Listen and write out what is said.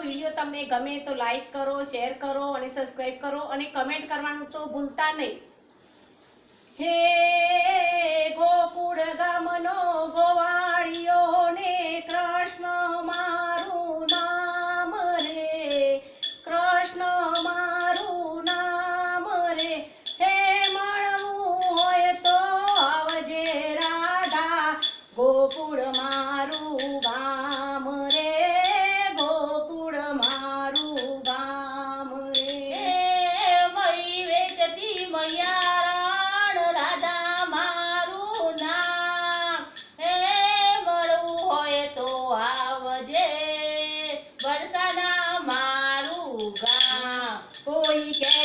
Video તમને ગમે તો લાઈક કરો શેર કરો અને સબસ્ક્રાઈબ કરો અને કમેન્ટ કરવાનું તો ભૂલતા નહીં. હે ગો you go.